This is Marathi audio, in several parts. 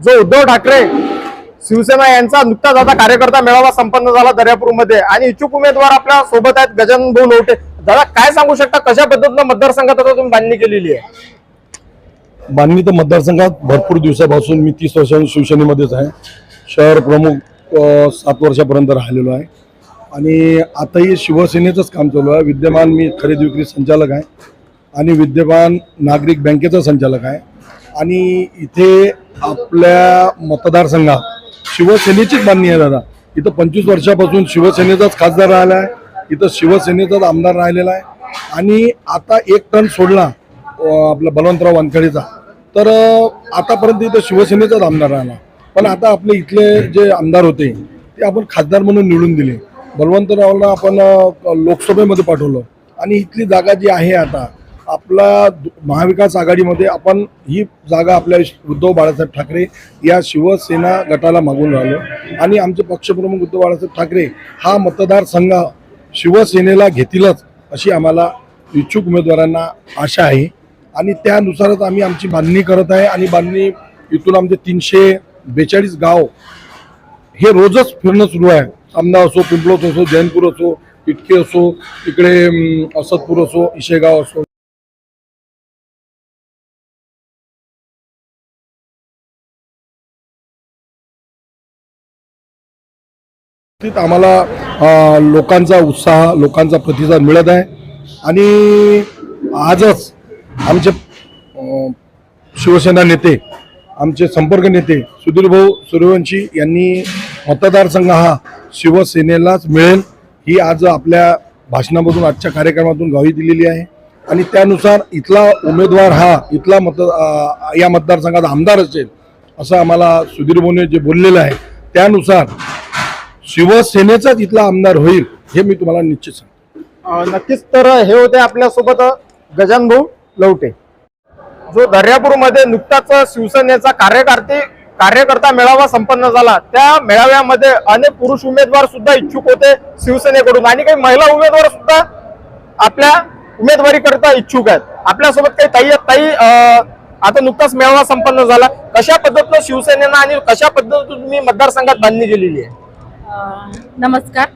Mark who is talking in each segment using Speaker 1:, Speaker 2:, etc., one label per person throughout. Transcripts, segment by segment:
Speaker 1: जो उद्धव ठाकरे शिवसेना यांचा नुकताच आता कार्यकर्ता मेळावा संपन्न झाला दर्यापूरमध्ये. आणि इच्छुक उमेदवार आपल्यासोबत आहेत गजानन भाऊ लोटे. दादा काय सांगू शकता? कशा पद्धतीनं मतदारसंघात आता तुम्ही बांधणी केलेली आहे?
Speaker 2: बांधणी तर मतदारसंघात भरपूर दिवसापासून मी तीस वर्षांनी शिवसेनेमध्येच आहे. शहर प्रमुख सात वर्षापर्यंत राहिलेलो आहे. आणि आताही शिवसेनेचंच काम चालू आहे. विद्यमान मी खरेदी विक्री संचालक आहे. आणि विद्यमान नागरिक बँकेचा संचालक आहे. आणि इथे आपल्या मतदारसंघात शिवसेनेचीच मान्य आहे दादा. इथं पंचवीस वर्षापासून शिवसेनेचाच खासदार राहिला आहे. इथं शिवसेनेचाच आमदार राहिलेला आहे. आणि आता एक टन सोडला आपला बलवंतराव वानखेडेचा. तर आतापर्यंत इथं शिवसेनेचाच आमदार राहिला. पण आता आपले इथले जे आमदार होते ते आपण खासदार म्हणून निवडून दिले. बलवंतरावला आपण लोकसभेमध्ये पाठवलं. आणि इथली जागा जी आहे आता आपला दु- महाविकास आघाडीमध्ये आपण ही जागा आपल्या उद्धव बाळासाहेब ठाकरे या शिवसेना गटाला मागून राहिलो. आणि आमचे पक्षप्रमुख उद्धव बाळासाहेब ठाकरे हा मतदारसंघ शिवसेनेला घेतीलच अशी आम्हाला इच्छुक उमेदवारांना आशा आहे. आणि त्यानुसारच आम्ही आमची बांधणी करत आहे आणि बांधणी इथून आमचे तीनशे बेचाळीस गाव हे रोजच फिरणं सुरू आहे. आमदा असो पिंपळोच असो जैनपूर असो इटके असो इकडे असतपूर असदपूर असो इशेगाव असो. आम्हाला लोकांचा उत्साह लोकांचा प्रतिसाद मिळत आहे. आणि आजच आमचे शिवसेना नेते आमचे संपर्क नेते सुधीर भाऊ सूर्यवंशी यांनी मतदारसंघ हा शिवसेनेलाच मिळेल. ही आज आपल्या भाषणामधून आजच्या कार्यक्रमातून गावी दिलेली आहे. आणि त्यानुसार इथला उमेदवार हा इथला मत या मतदारसंघात आमदार असेल असं आम्हाला सुधीर भाऊने जे बोललेलं आहे. त्यानुसार शिवसेनेचाच इथला आमदार होईल हे मी तुम्हाला निश्चित सांगतो.
Speaker 1: नक्कीच तर हे होते आपल्यासोबत गजान भाऊ लवटे. जो दर्यापूरमध्ये नुकताच शिवसेनेचा कार्यकर्ते कार्यकर्ता मेळावा संपन्न झाला त्या मेळाव्यामध्ये अनेक पुरुष उमेदवार सुद्धा इच्छुक होते शिवसेनेकडून. आणि काही महिला उमेदवार सुद्धा आपल्या उमेदवारी करता इच्छुक आहेत. आपल्यासोबत काही ताई आहेत. ताई आता नुकताच मेळावा संपन्न झाला. कशा पद्धतीनं शिवसेनेनं आणि कशा पद्धतीनं तुम्ही मतदारसंघात बांधणी केलेली आहे?
Speaker 3: नमस्कार.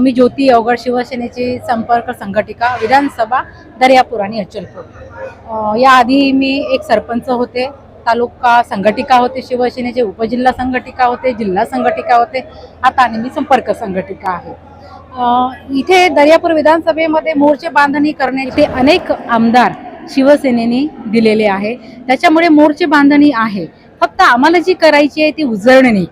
Speaker 3: मी ज्योती अवघड शिवसेनेची संपर्क संघटिका विधानसभा दर्यापूर आणि अचलपूर. याआधी मी एक सरपंच होते तालुका संघटिका होते शिवसेनेचे उपजिल्हा संघटिका होते जिल्हा संघटिका होते. आता आणि मी संपर्क संघटिका आहे. इथे दर्यापूर विधानसभेमध्ये मोर्चे बांधणी करण्याचे अनेक आमदार शिवसेनेने दिलेले आहे. त्याच्यामुळे मोर्चे बांधणी आहे. फक्त आम्हाला जी करायची आहे ती उजळणी.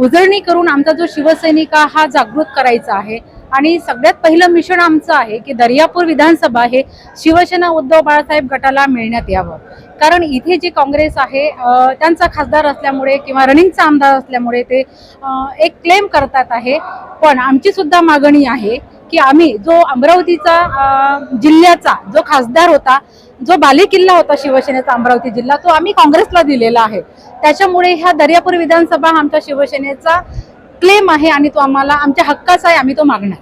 Speaker 3: उजळणी करून आमचा जो शिवसैनिक हा जागृत करायचा आहे. आणि सगळ्यात पहिलं मिशन आमचं आहे की दर्यापूर विधानसभा हे शिवसेना उद्धव बाळासाहेब गटाला मिळण्यात यावं. कारण इथे जे काँग्रेस आहे त्यांचा खासदार असल्यामुळे किंवा रनिंगचा आमदार असल्यामुळे ते एक क्लेम करतात आहे. पण आमची सुद्धा मागणी आहे की आम्ही जो अमरावतीचा जिल्ह्याचा जो खासदार होता जो बालेकिल्ला होता शिवसेनेचा अमरावती जिल्हा तो आम्ही काँग्रेसला दिलेला आहे. त्याच्यामुळे ह्या दर्यापूर विधानसभा हा आमच्या शिवसेनेचा क्लेम आहे आणि तो आम्हाला आमच्या हक्काचा आहे आम्ही तो मागणार.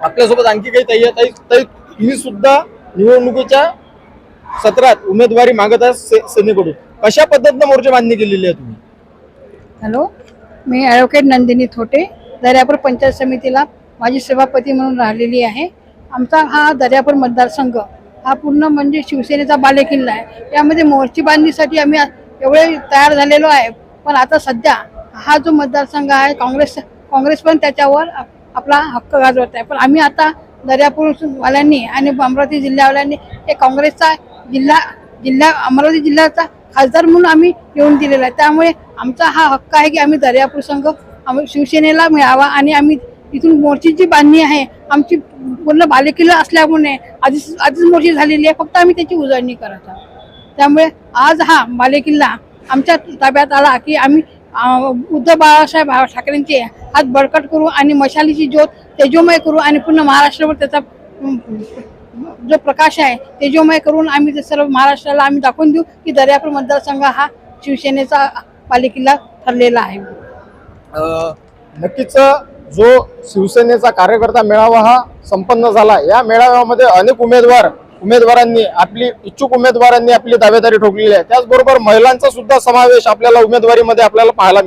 Speaker 1: आपल्यासोबत आणखी काही ताई आहेत. ताई ताई तुम्ही सुद्धा निवडणुकीच्या सत्रात उमेदवारी मागत आहे से- सेनेकडून. कशा पद्धतीनं मोर्चे बांधणी केलेली आहे तुम्ही?
Speaker 4: हॅलो मी ॲडव्होकेट नंदिनी थोटे दर्यापूर पंचायत समितीला माझी सभापती म्हणून राहिलेली आहे. आमचा हा दर्यापूर मतदारसंघ हा पूर्ण म्हणजे शिवसेनेचा बालेकिल्ला आहे. यामध्ये मोर्ची बांधणीसाठी आम्ही एवढे तयार झालेलो आहे. पण आता सध्या हा जो मतदारसंघ आहे काँग्रेस काँग्रेस पण त्याच्यावर आपला हक्क गाजवत आहे. पण आम्ही आता दर्यापूर वाल्यांनी आणि अमरावती जिल्ह्यावाल्यांनी हे काँग्रेसचा जिल्हा जिल्हा अमरावती जिल्ह्याचा खासदार म्हणून आम्ही येऊन दिलेला आहे. त्यामुळे आमचा हा हक्क आहे की आम्ही दर्यापूर संघ आम्ही शिवसेनेला मिळावा आणि आम्ही इथून मोर्चीची बांधणी आहे आमची पूर्ण बालेकिल्ला असल्यामुळे आधीच आधीच मोर्ची झालेली आहे फक्त आम्ही त्याची उजळणी करत आहोत. त्यामुळे आज हा बालेकिल्ला आमच्या ताब्यात आला की आम्ही उद्धव बाळासाहेब ठाकरेंचे हात बळकट करू आणि मशालीची ज्योत तेजोमय करू आणि पूर्ण महाराष्ट्रावर त्याचा जो प्रकाश आहे तेजोमय करून आम्ही ते सर्व महाराष्ट्राला आम्ही दाखवून देऊ की दर्यापूर मतदारसंघ हा शिवसेनेचा पालिकेला ठरलेला आहे.
Speaker 1: नक्कीच जो शिवसेनेचा कार्यकर्ता मेळावा हा संपन्न झाला या मेळाव्यामध्ये अनेक उमेदवार उमेदवारांनी आपली इच्छुक उमेदवारांनी आपली दावेदारी ठोकलेली आहे. त्याचबरोबर महिलांचा सुद्धा समावेश आपल्याला उमेदवारीमध्ये आपल्याला पाहायला